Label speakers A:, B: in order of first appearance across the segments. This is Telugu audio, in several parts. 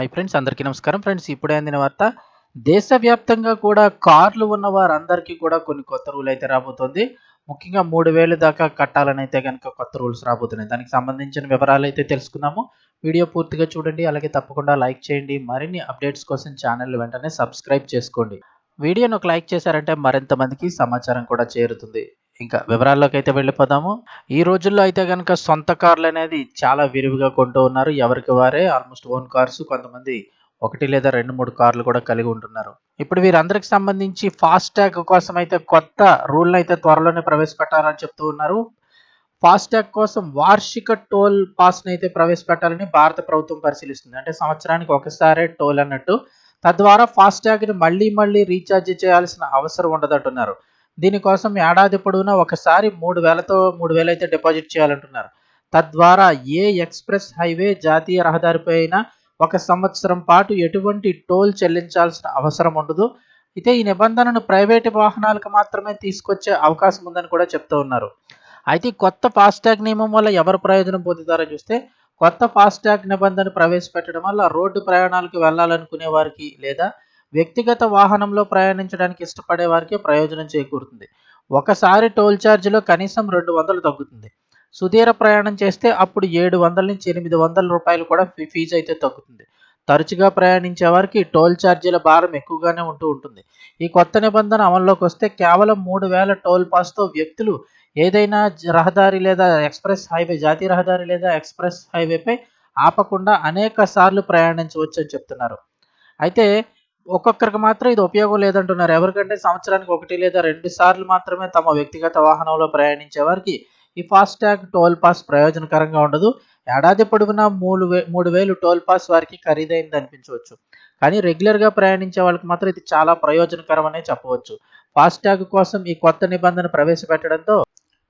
A: హాయ్ ఫ్రెండ్స్ అందరికీ నమస్కారం. ఫ్రెండ్స్ ఇప్పుడే అందిన వార్త దేశవ్యాప్తంగా కూడా కార్లు ఉన్న వారందరికీ కూడా కొన్ని కొత్త రూల్ అయితే రాబోతోంది. ముఖ్యంగా మూడు వేలు దాకా కట్టాలని అయితే కనుక కొత్త రూల్స్ రాబోతున్నాయి. దానికి సంబంధించిన వివరాలు అయితే తెలుసుకుందాము. వీడియో పూర్తిగా చూడండి. అలాగే తప్పకుండా లైక్ చేయండి. మరిన్ని అప్డేట్స్ కోసం ఛానల్ వెంటనే సబ్స్క్రైబ్ చేసుకోండి. వీడియోను ఒక లైక్ చేశారంటే మరింత మందికి సమాచారం కూడా చేరుతుంది. ఇంకా వివరాల్లోకి అయితే వెళ్ళిపోదాము. ఈ రోజుల్లో అయితే కనుక సొంత కార్లు అనేది చాలా విరివిగా కొంటూ ఉన్నారు. ఎవరికి వారే? Almost own cars. కొంతమంది ఒకటి లేదా రెండు మూడు కార్లు కూడా కలిగి ఉంటున్నారు. ఇప్పుడు వీరందరికి సంబంధించి ఫాస్ట్ ట్యాగ్ కోసం అయితే కొత్త రూల్ని అయితే త్వరలోనే ప్రవేశపెట్టాలని చెప్తూ ఉన్నారు. ఫాస్ట్ ట్యాగ్ కోసం వార్షిక టోల్ పాస్ని అయితే ప్రవేశపెట్టాలని భారత ప్రభుత్వం పరిశీలిస్తుంది. అంటే సంవత్సరానికి ఒకసారే టోల్ అన్నట్టు. తద్వారా ఫాస్ట్ ట్యాగ్ని మళ్ళీ మళ్ళీ రీఛార్జ్ చేయాల్సిన అవసరం ఉండదంటున్నారు. దీనికోసం ఏడాది పొడవునా ఒకసారి మూడు వేలతో మూడు వేలు అయితే డిపాజిట్ చేయాలంటున్నారు. తద్వారా ఏ ఎక్స్ప్రెస్ హైవే జాతీయ రహదారిపై అయినా ఒక సంవత్సరం పాటు ఎటువంటి టోల్ చెల్లించాల్సిన అవసరం ఉండదు. అయితే ఈ నిబంధనను ప్రైవేటు వాహనాలకు మాత్రమే తీసుకొచ్చే అవకాశం ఉందని కూడా చెప్తూ ఉన్నారు. అయితే కొత్త ఫాస్టాగ్ నియమం వల్ల ఎవరు ప్రయోజనం పొందుతారో చూస్తే కొత్త ఫాస్టాగ్ నిబంధన ప్రవేశపెట్టడం వల్ల రోడ్డు ప్రయాణాలకు వెళ్ళాలనుకునే వారికి లేదా వ్యక్తిగత వాహనంలో ప్రయాణించడానికి ఇష్టపడే వారికి ప్రయోజనం చేకూరుతుంది. ఒకసారి టోల్ ఛార్జీలో కనీసం రెండు వందలు తగ్గుతుంది. సుదీర ప్రయాణం చేస్తే అప్పుడు ఏడు వందల నుంచి ఎనిమిది వందల రూపాయలు కూడా ఫీజు అయితే తగ్గుతుంది. తరచుగా ప్రయాణించే వారికి టోల్ ఛార్జీల భారం ఎక్కువగానే ఉంటూ ఉంటుంది. ఈ కొత్త నిబంధన అమల్లోకి వస్తే కేవలం మూడు వేల టోల్ పాస్తో వ్యక్తులు ఏదైనా రహదారి లేదా ఎక్స్ప్రెస్ హైవే జాతీయ రహదారి లేదా ఎక్స్ప్రెస్ హైవేపై ఆపకుండా అనేక సార్లు ప్రయాణించవచ్చు అని చెప్తున్నారు. అయితే ఒక్కొక్కరికి మాత్రం ఇది ఉపయోగం లేదంటున్నారు. ఎవరికంటే సంవత్సరానికి ఒకటి లేదా రెండు సార్లు మాత్రమే తమ వ్యక్తిగత వాహనంలో ప్రయాణించే వారికి ఈ ఫాస్టాగ్ టోల్ పాస్ ప్రయోజనకరంగా ఉండదు. ఏడాది పొడవునా మూడు వే మూడు వేలు టోల్ పాస్ వారికి ఖరీదైంది అనిపించవచ్చు. కానీ రెగ్యులర్గా ప్రయాణించే వాళ్ళకి మాత్రం ఇది చాలా ప్రయోజనకరమనే చెప్పవచ్చు. ఫాస్టాగ్ కోసం ఈ కొత్త నిబంధన ప్రవేశపెట్టడంతో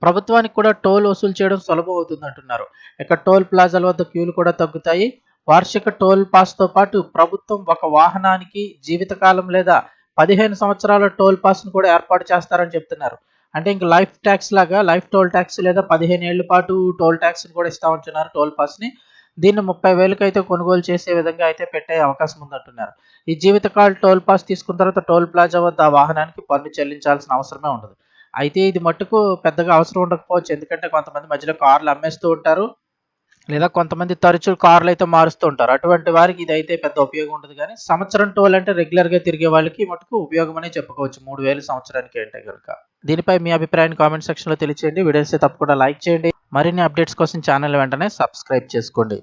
A: ప్రభుత్వానికి కూడా టోల్ వసూలు చేయడం సులభం అవుతుంది అంటున్నారు ఇక టోల్ ప్లాజాల వద్ద క్యూలు కూడా తగ్గుతాయి. వార్షిక టోల్ పాస్తో పాటు ప్రభుత్వం ఒక వాహనానికి జీవితకాలం లేదా పదిహేను సంవత్సరాల టోల్ పాస్ను కూడా ఏర్పాటు చేస్తారని చెప్తున్నారు. అంటే ఇంక లైఫ్ ట్యాక్స్ లాగా లైఫ్ టోల్ ట్యాక్స్ లేదా పదిహేను ఏళ్ళ పాటు టోల్ ట్యాక్స్ని కూడా ఇస్తా ఉంటున్నారు టోల్ పాస్ని. దీన్ని ముప్పై వేలకు అయితే కొనుగోలు చేసే విధంగా అయితే పెట్టే అవకాశం ఉందంటున్నారు. ఈ జీవితకాల టోల్ పాస్ తీసుకున్న తర్వాత టోల్ ప్లాజా వద్ద ఆ వాహనానికి పన్ను చెల్లించాల్సిన అవసరమే ఉండదు. అయితే ఇది మట్టుకు పెద్దగా అవసరం ఉండకపోవచ్చు. ఎందుకంటే కొంతమంది మధ్యలో కార్లు అమ్మేస్తూ ఉంటారు. లేదా కొంతమంది తరచూ కార్లు అయితే మారుస్తూ ఉంటారు. అటువంటి వారికి ఇది అయితే పెద్ద ఉపయోగం ఉండదు కానీ సంవత్సరం టోల్ అంటే రెగ్యులర్గా తిరిగే వాళ్ళకి మటుకు ఉపయోగం అనే చెప్పుకోవచ్చు. మూడు వేలు సంవత్సరానికి అంటే కనుక దీనిపై మీ అభిప్రాయాన్ని కామెంట్ సెక్షన్లో తెలియచేయండి. వీడియోస్ తప్పకుండా లైక్ చేయండి. మరిన్ని అప్డేట్స్ కోసం ఛానల్ వెంటనే సబ్స్క్రైబ్ చేసుకోండి.